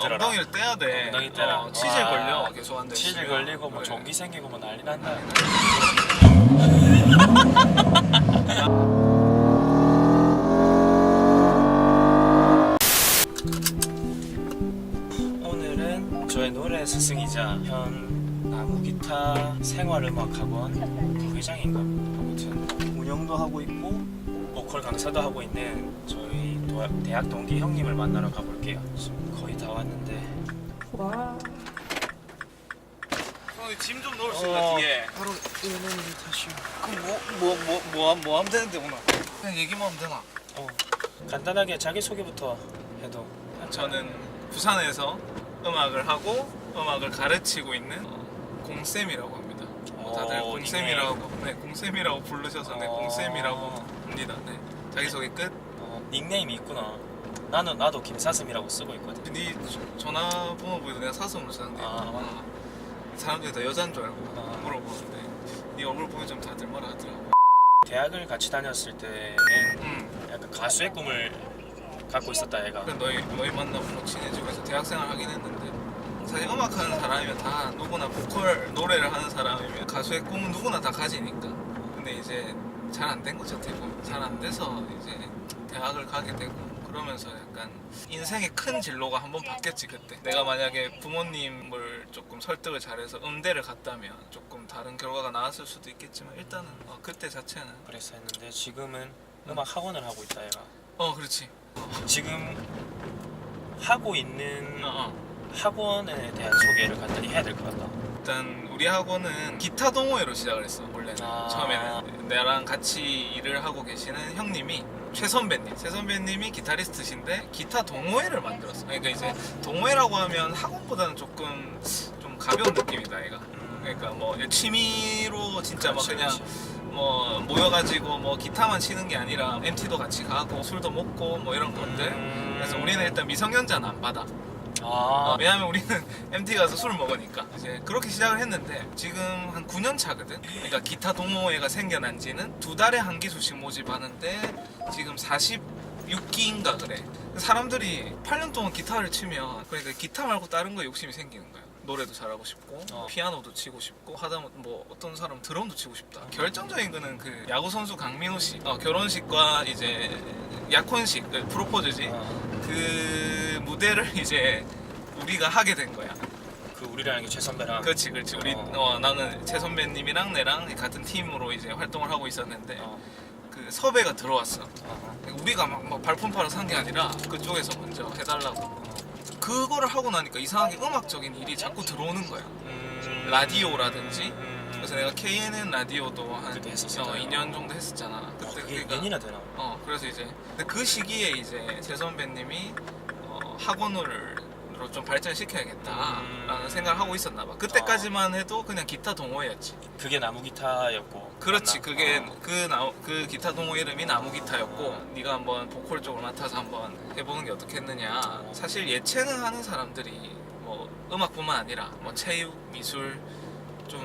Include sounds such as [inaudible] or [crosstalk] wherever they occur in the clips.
들어라. 엉덩이를 떼야 돼. 엉덩이 떼라. 어, 치질 와. 걸려. 계속 한데. 치질 걸리고 뭐 종기 생기고 뭐 난리 난다. 오늘은 저의 노래 스승이자 현 나무 기타 생활음악학원 부회장인 겁니다. 아무튼 운영도 하고 있고 보컬 강사도 하고 있는 저희 도- 대학 동기 형님을 만나러 가볼게요. 지금 거의 다 왔는데 짐좀 넣을 수 어, 있나 뒤에. 바로 이거는 타시오. 그럼 뭐뭐 뭐뭐뭐 하면 되는데 오늘? 그냥 얘기만 하면 되나? 어, 간단하게 자기 소개부터 해도 저는 부산에서 음악을 하고 음악을 가르치고 있는 어, 공쌤이라고 합니다. 뭐 다들 어, 공쌤이라고 네 공쌤이라고 부르셔서 네 어. 공쌤이라고 합니다. 네 자기 소개 끝. 어, 닉네임이 있구나. 나는 나도 김사슴이라고 쓰고 있거든. 네 전화번호부에도 내가 사슴으로 쓰는데 아, 사람들이 다 여잔 줄 알고 아. 물어보는데 네 얼굴 보면 좀 다들 뭐라 하더라고. 대학을 같이 다녔을 때는 음. 약간 가수의 꿈을 갖고 있었다 얘가. 그래 너희 너희 만나고 뭐 친해지고 해서 대학생활 하긴 했는데 사실 음악하는 사람이면 다 누구나 보컬 노래를 하는 사람이면 가수의 꿈은 누구나 다 가지니까 근데 이제 잘 안 된 거죠 보면 잘안 돼서 이제 대학을 가게 되고 그러면서 약간 인생의 큰 진로가 한번 바뀌었지 그때 내가 만약에 부모님을 조금 설득을 잘해서 음대를 갔다면 조금 다른 결과가 나왔을 수도 있겠지만 일단은 어, 그때 자체는 그래서 했는데 지금은 음악 학원을 하고 있다 얘가. 어 그렇지 지금 하고 있는 어, 어. 학원에 대한 소개를 간단히 해야 될 것 같다. 일단 우리 학원은 기타 동호회로 시작을 했어 원래는 아. 처음에는 나랑 같이 일을 하고 계시는 형님이 최 선배님. 최 선배님이 기타리스트신데 기타 동호회를 만들었어 그러니까 이제 동호회라고 하면 학원보다는 조금 좀 가벼운 느낌이다 얘가. 그러니까 뭐 취미로 진짜 막 그냥. 뭐 모여가지고 뭐 기타만 치는 게 아니라 MT도 같이 가고 술도 먹고 뭐 이런 건데. 음. 그래서 우리는 일단 미성년자는 안 받아 아, 어, 왜냐면 우리는 [laughs] MT 가서 술 먹으니까 이제 그렇게 시작을 했는데 지금 한 9년 차거든. 그러니까 기타 동호회가 생겨난 지는 두 달에 한 기수씩 모집하는데 지금 46기인가 그래. 사람들이 8년 동안 기타를 치면 그러니까 기타 말고 다른 거에 욕심이 생기는 거야. 노래도 잘하고 싶고 어. 피아노도 치고 싶고 하다못해 뭐 어떤 사람 드럼도 치고 싶다. 결정적인 거는 그 야구 선수 강민호 씨 어, 결혼식과 이제 약혼식 그 프로포즈지. 아, 그 무대를 [laughs] 이제 우리가 하게 된 거야. 그 우리라는 게 최 선배랑. 그렇지, 그렇지. 우리 어. 어, 나는 최 선배님이랑 내랑 같은 팀으로 이제 활동을 하고 있었는데 어, 그 섭외가 들어왔어. 어, 우리가 막, 막 발품파를 산게 아니라 그쪽에서 먼저 해달라고. 어. 그거를 하고 나니까 이상하게 음악적인 일이 자꾸 들어오는 거야. 음, 라디오라든지. 음, 그래서 내가 KNN 라디오도 한 그때. 어, 2년 정도 했었잖아. 어, 그때 그게 그러니까 2년이나 되나? 어 그래서 이제 근데 그 시기에 이제 제 선배님이 어, 학원을 좀 발전시켜야겠다라는 음. 생각을 하고 있었나 봐. 그때까지만 해도 그냥 기타 동호회였지. 그게 나무 기타였고. 그렇지. 맞나? 그게 어. 그, 나, 그 기타 동호 이름이 나무 기타였고 네가 한번 보컬 쪽을 맡아서 한번 해보는 게 어떻겠느냐. 사실 예체능 하는 사람들이 뭐 음악뿐만 아니라 뭐 체육, 미술 좀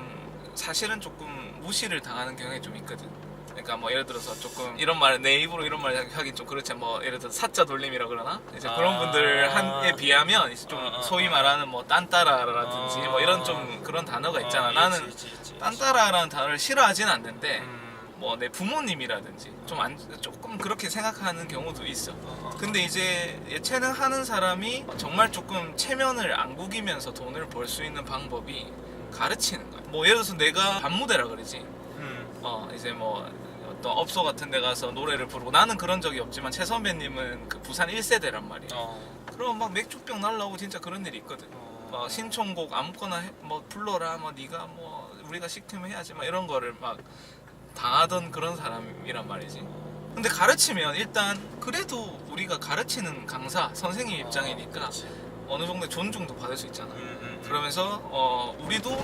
사실은 조금 무시를 당하는 경향이 좀 있거든. 그러니까 뭐 예를 들어서 조금 이런 말 내 입으로 이런 말 하긴 좀 그렇지 뭐 예를 들어 서 사자 돌림이라 그러나 이제 그런 아. 분들 한에 비하면 이제 좀 어, 어, 소위 어. 말하는 뭐 딴따라라든지 뭐 이런 좀 그런 단어가 있잖아. 어, 나는 있지, 있지, 있지. 딴따라라는 단어를 싫어하진 않는데 음, 뭐내 부모님이라든지 좀 안, 조금 그렇게 생각하는 경우도 있어. 어, 어. 근데 이제 예체능 하는 사람이 정말 조금 체면을 안 구기면서 돈을 벌 수 있는 방법이 가르치는 거야. 뭐 예를 들어서 내가 반무대라 그러지. 음, 어 이제 뭐 어떤 업소 같은 데 가서 노래를 부르고 나는 그런 적이 없지만 최 선배님은 그 부산 1세대란 말이야. 어, 그럼 막 맥주병 날라오고 진짜 그런 일이 있거든. 어. 뭐 신청곡 아무거나 해- 뭐 불러라 뭐 네가 뭐 우리가 시키면 해야지 막 이런 거를 막 당하던 그런 사람이란 말이지. 근데 가르치면 일단 그래도 우리가 가르치는 강사 선생님 입장이니까 그렇지. 어느 정도 존중도 받을 수 있잖아. 음, 음, 음. 그러면서 어 우리도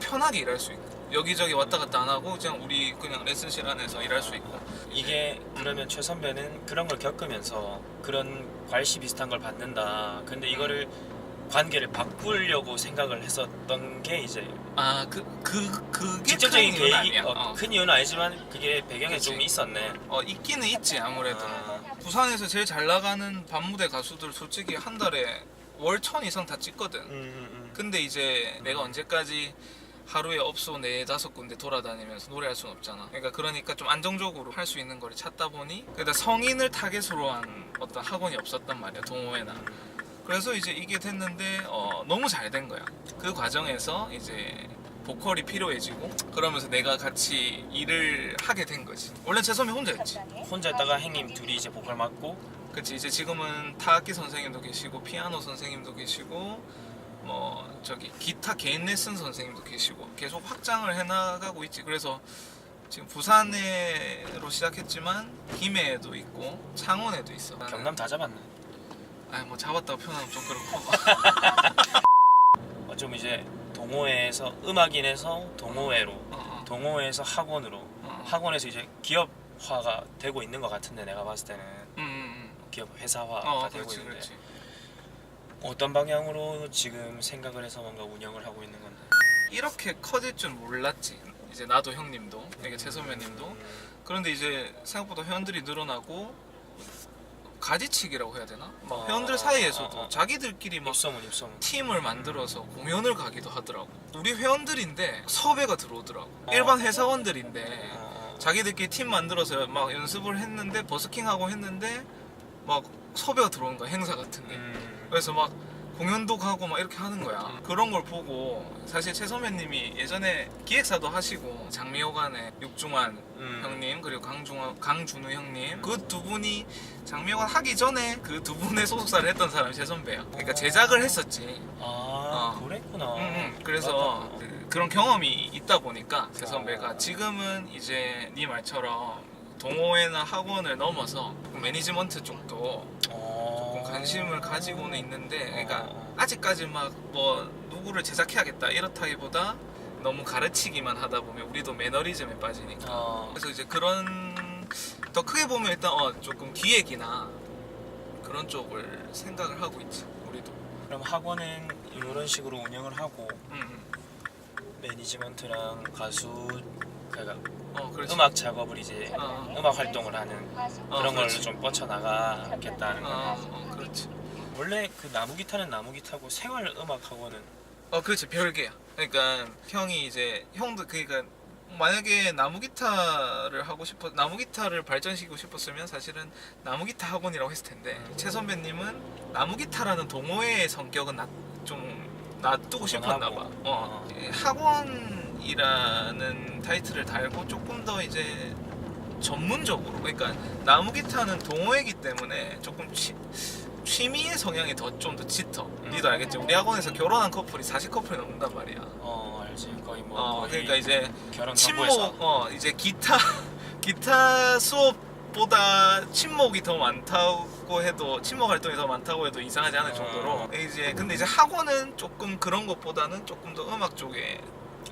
편하게 일할 수 있고 여기저기 왔다 갔다 안 하고 그냥 우리 그냥 레슨실 안에서 일할 수 있고 이게 그러면 최 선배는 그런 걸 겪으면서 그런 괄시 비슷한 걸 받는다. 근데 이거를 관계를 바꾸려고 생각을 했었던 게 이제 아 그 그 그 게 직접적인 계획이 아니야. 어, 어. 큰 이유는 아니지만 그게 배경에 그치. 좀 있었네. 어 있기는 있지 아무래도 아. 부산에서 제일 잘 나가는 반무대 가수들 솔직히 한 달에 월 천 이상 다 찍거든. 음, 음, 근데 이제 내가 언제까지 하루에 업소 네 다섯 군데 돌아다니면서 노래할 수는 없잖아. 그러니까 그러니까 좀 안정적으로 할 수 있는 거를 찾다 보니 그러니까 성인을 타겟으로 한 어떤 학원이 없었단 말이야 동호회나. 그래서 이제 이게 됐는데 어, 너무 잘 된 거야. 그 과정에서 이제 보컬이 필요해지고 그러면서 내가 같이 일을 하게 된 거지. 원래 재섬이 혼자였지. 음. 혼자 있다가 형님 둘이 이제 보컬 맡고 그치 이제 지금은 타악기 선생님도 계시고 피아노 선생님도 계시고 뭐 저기 기타 개인 레슨 선생님도 계시고 계속 확장을 해나가고 있지. 그래서 지금 부산으로 시작했지만 김해에도 있고 창원에도 있어. 경남 다 잡았네. 아뭐 잡았다고 표현하면 좀 그렇고. [laughs] 어쩜 이제 동호회에서 음악인에서 동호회로 어, 동호회에서 학원으로 어. 학원에서 이제 기업화가 되고 있는 것 같은데 내가 봤을 때는. 음, 음, 기업 음. 회사화가 어 되고 그렇지 있는데. 그렇지 어떤 방향으로 지금 생각을 해서 뭔가 운영을 하고 있는 건데 이렇게 커질 줄 몰랐지 이제 나도 형님도 이게 최소면님도 음, 그런데 이제 생각보다 회원들이 늘어나고 가지치기라고 해야 되나? 막 어, 회원들 어, 사이에서도 어, 어. 자기들끼리 막 입소문 입소문 팀을 만들어서 공연을 가기도 하더라고. 우리 회원들인데 섭외가 들어오더라고. 어. 일반 회사원들인데 어, 어. 자기들끼리 팀 만들어서 막 연습을 했는데 버스킹 하고 했는데 막 섭외가 들어오는 거야 행사 같은 게. 음, 그래서 막 공연도 가고 막 이렇게 하는 거야. 그런 걸 보고 사실 최 선배님이 예전에 기획사도 하시고 장미호관의 육중환 음. 형님 그리고 강중환 강준우 형님 그 두 분이 장미호관 하기 전에 그 두 분의 소속사를 했던 사람이 최 선배야. 그러니까 제작을 했었지. 아 어. 그랬구나 응, 응. 그래서 그, 그런 경험이 있다 보니까 제 선배가 어. 지금은 이제 네 말처럼 동호회나 학원을 넘어서 매니지먼트 쪽도 어. 관심을 가지고는 있는데 그러니까 어. 아직까지 막 뭐 누구를 제작해야겠다 이렇다기보다 너무 가르치기만 하다 보면 우리도 매너리즘에 빠지니까 어. 그래서 이제 그런 더 크게 보면 일단 어 조금 기획이나 그런 쪽을 생각을 하고 있지 우리도 그럼 학원은 이런 식으로 운영을 하고 음, 음. 매니지먼트랑 가수 그러니까 어 그렇지 음악 작업을 이제 어. 음악 활동을 하는 어, 그런 걸 그렇지. 좀 뻗쳐 나가겠다는 어, 거. 어 그렇지 원래 그 나무 기타는 나무 기타고 생활 음악 학원은 어 그렇지 별개야 그러니까 형이 이제 형도 그러니까 만약에 나무 기타를 하고 싶어 나무 기타를 발전시키고 싶었으면 사실은 나무 기타 학원이라고 했을 텐데 음. 최 선배님은 나무 기타라는 동호회의 성격은 나, 좀 놔두고 싶었나 봐. 어. 어. 학원 이라는 타이틀을 달고 조금 더 이제 전문적으로 그러니까 나무 기타는 동호회이기 때문에 조금 취, 취미의 성향이 더 좀 더 짙어. 니도 알겠지? 우리 학원에서 결혼한 커플이 40커플이 넘는단 말이야. 어 알지 거의 뭐 어, 거의 그러니까 이제 결혼 친목, 어, 이제 기타, [laughs] 기타 수업보다 친목이 더 많다고 해도, 친목 활동이 더 많다고 해도 이상하지 않을 어. 정도로. 이제, 근데 이제 학원은 조금 그런 것보다는 조금 더 음악 쪽에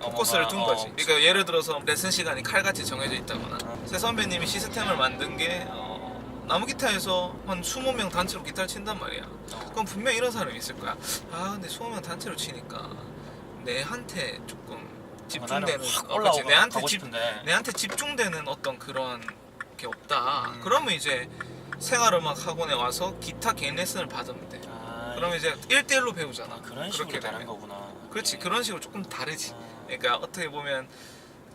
포커스를 둔 어, 거지. 어, 그러니까 예를 들어서 레슨 시간이 칼같이 정해져 있다거나, 어. 새 선배님이 시스템을 만든 게, 어, 나무 기타에서 한 20명 단체로 기타를 친단 말이야. 어. 그럼 분명 이런 사람이 있을 거야. 아, 근데 20명 단체로 치니까 내한테 조금 어, 집중되는 어, 올라오고. 내한테 집 싶은데 내한테 집중되는 어떤 그런 게 없다. 음. 그러면 이제 생활음악 학원에 와서 기타 개인 레슨을 받으면 돼. 아, 그러면 이제 1대1로 배우잖아. 아, 그런 식으로 그렇게 되면. 거구나 그렇지. 네. 그런 식으로 조금 다르지. 어. 그러니까 어떻게 보면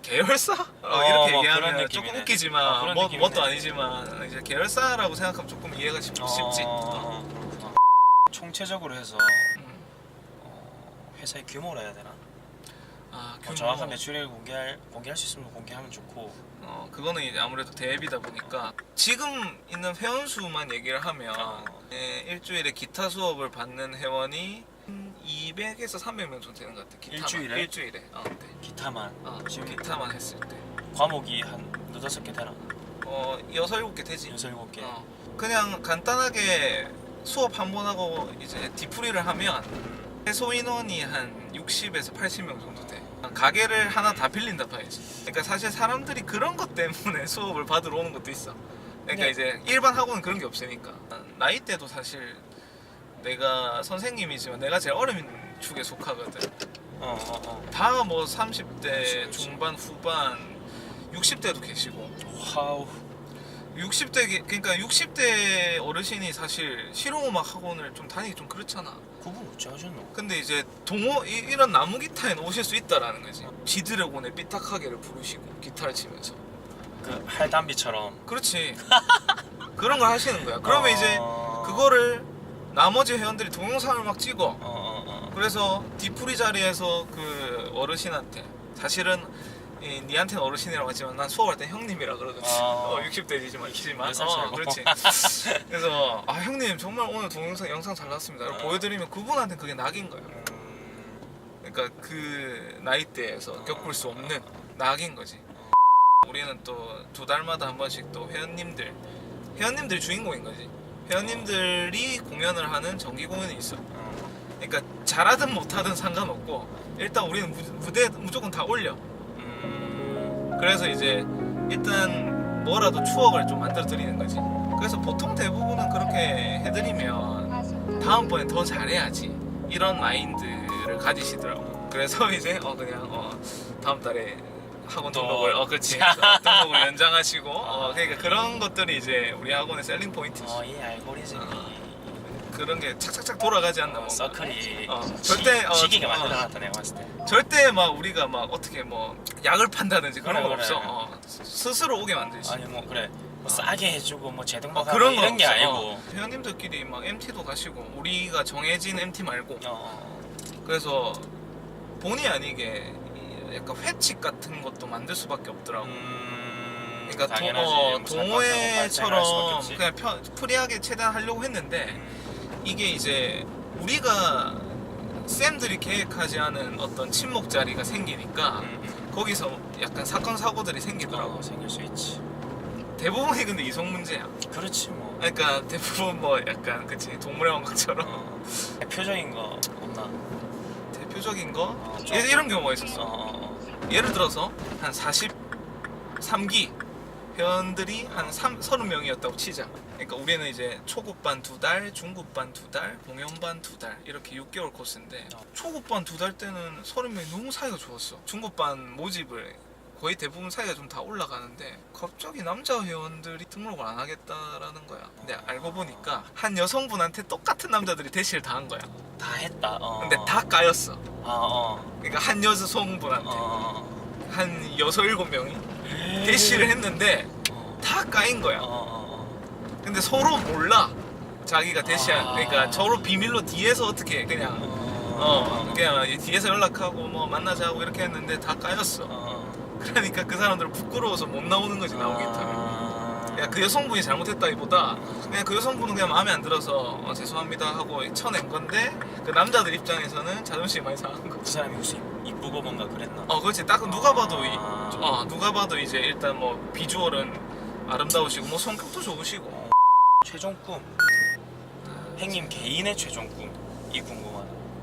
계열사? 어, 어, 이렇게 뭐 얘기하면 그런 조금 느낌이네. 웃기지만 어, 그런 뭐, 느낌이네. 뭣도 아니지만 이제 계열사라고 생각하면 조금 이해가 쉽, 어, 쉽지. 어. 어, 그렇구나. 총체적으로 해서 음. 어, 회사의 규모로 해야 되나? 아, 뭐 규모. 정확한 매출액 공개할 공개할 수 있으면 공개하면 좋고 어, 그거는 이제 아무래도 대회비다 보니까 지금 있는 회원 수만 얘기를 하면 어. 예, 일주일에 기타 수업을 받는 회원이 200에서 300명 정도 되는 것 같아. 기타만. 일주일에? 일주일에. 어, 네. 기타만 어, 지금 기타만 했을 때. 과목이 한 너다섯 개 되나? 어, 여섯 일곱 개 되지. 여섯 일곱 개. 어. 그냥 간단하게 수업 한 번 하고 이제 디프리를 하면 최소 인원이 한 60에서 80명 정도 돼. 가게를 하나 다 빌린다 봐야지. 그러니까 사실 사람들이 그런 것 때문에 [laughs] 수업을 받으러 오는 것도 있어. 그러니까 네. 이제 일반 학원은 그런 게 없으니까. 나이 때도 사실 내가 선생님이지만 내가 제일 어린 축에 속하거든. 어, 어, 어. 다 뭐 30대 그렇지, 그렇지. 중반 후반 60대도 계시고 와우. 60대 기- 그러니까 60대 어르신이 사실 실용음악 학원을 좀 다니기 좀 그렇잖아. 그분 어찌 하셨노? 근데 이제 동호 이, 이런 나무 기타에 오실 수 있다라는 거지. 지드래곤의 삐딱하게를 부르시고 기타를 치면서. 그 할담비처럼 그렇지. 그런 걸 하시는 거야. 그러면 이제 어... 그거를 나머지 회원들이 동영상을 막 찍어. 어, 어, 어. 그래서 뒤풀이 자리에서 그 어르신한테 사실은 이, 니한테는 어르신이라고 하지만 난 수업할 때 형님이라 그러거든. 아. [laughs] 어, 60대지만 지만. 몇살 어. 그렇지. [laughs] 그래서 아 형님 정말 오늘 동영상 영상 잘 나왔습니다. 이렇게 어. 보여드리면 그분한테 그게 낙인 거예요. 음... 그러니까 그 나이대에서 겪을 수 없는 낙인 거지. 우리는 또 두 달마다 한 번씩 또 회원님들 회원님들이 주인공인 거지. 회원님들이 공연을 하는 정기 공연이 있어. 어. 그러니까 잘하든 못하든 상관없고 일단 우리는 무, 무대 무조건 다 올려. 음... 그래서 이제 일단 뭐라도 추억을 좀 만들어 드리는 거지. 그래서 보통 대부분은 그렇게 해드리면 다음번에 더 잘해야지 이런 마인드를 가지시더라고. 그래서 [laughs] 이제 어 그냥 어 다음 달에 학원 또- 등록을 어 그렇지 등록을 [laughs] 연장하시고 어 그러니까 그런 것들이 이제 우리 학원의 셀링 포인트지. 어, 이 알고리즘이 그런 게 착착착 돌아가지 않나 어, 뭐. 서클이 어, 지- 절대, 어, 지기게 어. 만들어놨다 내가 봤을 때 절대 막 우리가 막 어떻게 뭐 약을 판다든지 그런 그래, 거 그래. 없어. 어, 스스로 오게 만들지. 아니 뭐 그래 뭐 싸게 해주고 뭐 어, 제동박 그런 거 이런 게 없어. 아니고 어, 회원님들끼리 막 MT도 가시고 우리가 정해진 MT 말고 어, 어. 그래서 본의 아니게 이 약간 회칙 같은 것도 만들 수밖에 없더라고. 음... 그러니까 도, 당연하지. 어, 뭐 수밖에 동호회처럼. 그냥 편, 프리하게 최대한 하려고 했는데 음, 이게 이제 우리가 쌤들이 계획하지 않은 어떤 친목 자리가 생기니까 음, 음. 거기서 약간 사건 사고들이 생기더라고. 어, 생길 수 있지 대부분이 근데 이성 문제야. 그렇지 뭐 그러니까 대부분 뭐 약간 그치 동물의 왕국처럼 어. 대표적인 거 없나? 대표적인 거 어, 좀- 예, 이런 경우가 어, 있었어. 어, 어. 예를 들어서 한 43기 회원들이 한 3, 30명이었다고 치자. 그러니까 우리는 이제 초급반 두 달, 중급반 두 달, 공연반 두 달 이렇게 6개월 코스인데 어. 초급반 초급반 두 달 때는 30명이 너무 사이가 좋았어. 중급반 모집을 거의 대부분 사이가 좀 다 올라가는데 갑자기 남자 회원들이 등록을 안 하겠다라는 거야. 근데 알고 보니까 한 여성분한테 똑같은 남자들이 대시를 당한 거야. 다 했다 어. 근데 다 까였어. 아, 어. 그러니까 한 여성분한테 어. 한 여섯 일곱 명이 대시를 했는데 어. 다 까인 어, 거야. 어, 근데 서로 몰라. 자기가 대시한 아. 그러니까 서로 비밀로 뒤에서 어떻게 어. 그냥 어. 어 그냥 뒤에서 연락하고 뭐 만나자고 이렇게 했는데 다 까였어. 어. 그러니까 그 사람들은 부끄러워서 못 나오는 거지 나오기 때문에. 아. 그냥 그 여성분이 잘못했다기보다 그냥 그 여성분은 그냥 마음에 안 들어서 어, 죄송합니다 하고 쳐낸 건데 그 남자들 입장에서는 자존심이 많이 상한 그 거지. 사람이 혹시 이쁘고 뭔가 그랬나? 어 그렇지 딱 누가 봐도 이, 아. 어 누가 봐도 이제 일단 뭐 비주얼은 아름다우시고 뭐 성격도 좋으시고 최종 꿈 행님 개인의 최종 꿈이 궁금하다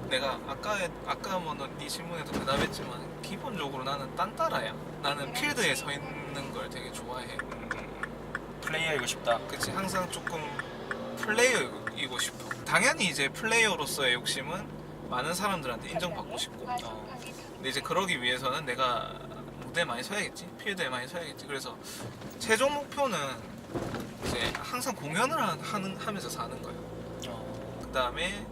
내가 아까 아까 뭐네 질문에도 대답했지만 기본적으로 나는 딴따라야. 나는 필드에 서 있는 걸 되게 좋아해. 음, 음. 플레이어이고 싶다. 그치 항상 조금 플레이어이고 싶어. 당연히 이제 플레이어로서의 욕심은 많은 사람들한테 인정받고 싶고. 어. 근데 이제 그러기 위해서는 내가 무대에 많이 서야겠지? 필드에 많이 서야겠지? 그래서 최종 목표는 이제 항상 공연을 하- 하는 하면서 사는 거야. 어. 그 다음에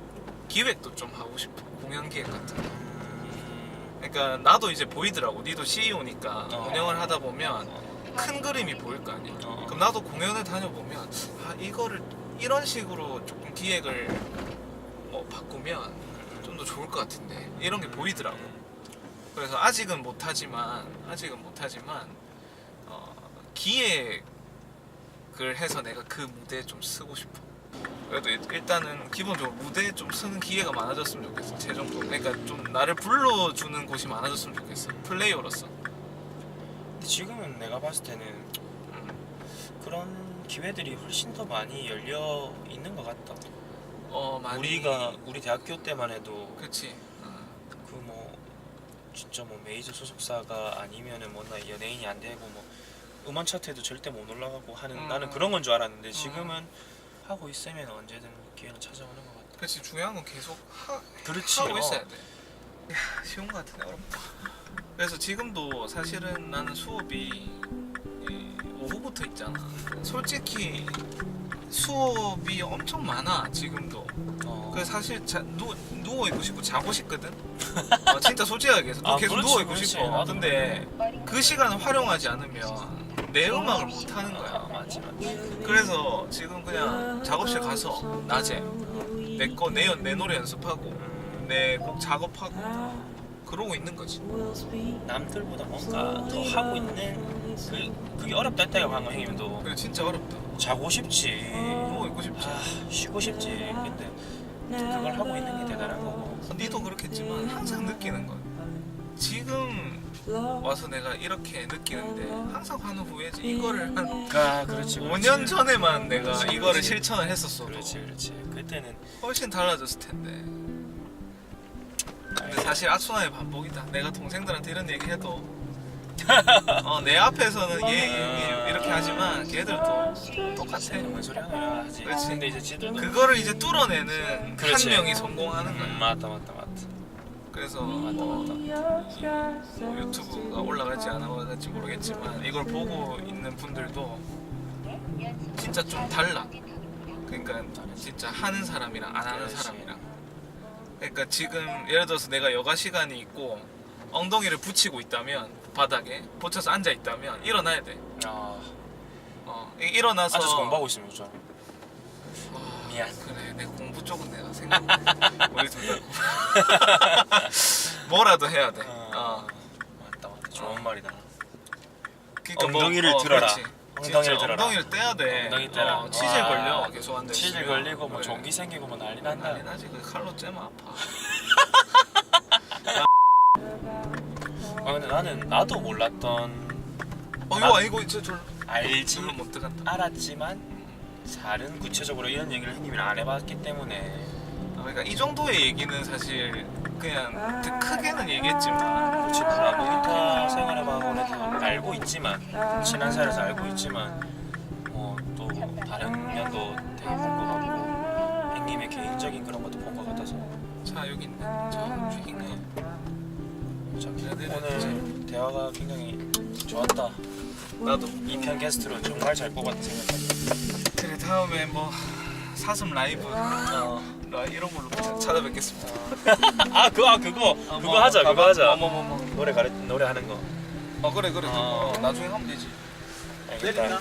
기획도 좀 하고 싶어. 공연 기획 같은 거. 음. 그러니까 나도 이제 보이더라고. 니도 CEO니까 어. 운영을 하다 보면 큰 그림이 보일 거 아니야. 어. 그럼 나도 공연을 다녀보면 아 이거를 이런 식으로 조금 기획을 뭐 바꾸면 좀 더 좋을 것 같은데. 이런 게 보이더라고. 그래서 아직은 못하지만 아직은 못하지만 어, 기획을 해서 내가 그 무대에 좀 쓰고 싶어 그래도 일- 일단은 기본적으로 무대에 좀 쓰는 기회가 많아졌으면 좋겠어 최종도 그러니까 좀 나를 불러주는 곳이 많아졌으면 좋겠어 플레이어로서. 근데 지금은 내가 봤을 때는 음. 그런 기회들이 훨씬 더 많이 열려 있는 것 같다. 어 많이. 우리가 우리 대학교 때만 해도 그치. 어. 그뭐 진짜 뭐 메이저 소속사가 아니면은 뭐나 연예인이 안 되고 뭐 음원 차트에도 절대 못 올라가고 하는 음. 나는 그런 건 줄 알았는데 지금은 하고 있으면 언제든 기회는 찾아오는 것 같아. 그치 중요한 건 계속 하, 그렇지. 하고 어. 있어야 돼. 야, [laughs] 쉬운 것 같은데 어렵다. 그래서 지금도 사실은 나는 수업이 이 오후부터 있잖아. 솔직히 수업이 엄청 많아 지금도. 어. 그래서 사실 자, 누, 누워 있고 싶고 자고 싶거든. [laughs] 어, 진짜 솔직하게 해서 아, 계속 그렇지, 누워 있고 그렇지. 싶어. 나도 근데 그 시간을 활용하지 않으면 내 음악을 못 하는 아, 거야. 맞지 그래서 지금 그냥 작업실 가서 낮에 내거내내 노래 연습하고 음, 내곡 작업하고 그러고 있는 거지. 남들보다 뭔가 더 하고 있는 그, 그게 어렵다 했다고 한거 형님도 그래 진짜 어렵다. 자고 싶지 누워 있고 싶지. 아, 쉬고 싶지 근데 그걸 하고 있는 게 대단한 거고 니도 그렇겠지만 항상 느끼는 거야. 지금 와서 내가 이렇게 느끼는데 항상 환후 후회지. 이거를 한 아 그렇지 5년 전에만 내가 그렇지, 이거를 그렇지. 실천을 했었어도 그렇지 그렇지 그때는 훨씬 달라졌을 텐데. 근데 사실 악순환의 반복이다. 내가 동생들한테 이런 얘기 해도 [laughs] 어, 내 앞에서는 얘, 얘 이렇게 하지만 걔들도 똑같아. 뭔 소리 하나 하지 그렇지. 근데 이제 지들도 그거를 이제 뚫어내는 그렇지. 한 명이 성공하는 거야. 음, 맞다 맞다 맞다 그래서 뭐 유튜브가 올라갈지 안 올라갈지 모르겠지만 이걸 보고 있는 분들도 진짜 좀 달라. 그러니까 진짜 하는 사람이랑 안 하는. 사람이랑. 그러니까 지금 예를 들어서 내가 여가 시간이 있고 엉덩이를 붙이고 있다면 바닥에 붙여서 앉아 있다면 일어나야 돼. 아 어, 이- 일어나서 앉아서 공부하고 있으면 좀 아, 미안. 그래 내 공부 쪽은 내가 생각 [laughs] 우리 둘다 [laughs] 뭐라도 해야 돼. 어. 맞다 맞다 좋은 말이다 그러니까 엉덩이를 들어라. 그렇지. 엉덩이를 진짜 들어라. 엉덩이를 떼야 돼. 엉덩이 떼라. 어, 치질 와. 걸려 계속 앉아 치질. 걸리고 뭐 그래. 종기 생기고 뭐 난리 난다 난리 나지. 그 칼로 째면 아파. [laughs] 아 근데 나는 나도 몰랐던 어 이거 아니고 이제 절 알지 절로 못 들어간다. 알았지만 잘은 구체적으로 이런 얘기를 형님이랑 안 해봤기 때문에 아, 그러니까 이 정도의 얘기는 사실 그냥 드- 크게는 얘기했지만 그렇지 나무기타 생활해봐고는 알고 있지만 친한 사이라서 알고 있지만 뭐 또 다른 면도 되게 본것 같고 형님의 개인적인 그런 것도 본 것 같아서 자 여기 있네. 자, 얘네들은 오늘 대화가 굉장히 좋았다 나도. 이편 게스트로 정말 잘 뽑았다 생각합니다 다음에 뭐 사슴 라이브 어, 라- 이런 걸로 찾아뵙겠습니다. [laughs] 아 그거 아, 그거 어, 그거 뭐, 하자 그거. 하자 뭐, 뭐, 뭐, 뭐. 노래 가르 노래 하는 거 어 그래 그래 어. 나중에 하면 되지. 알겠다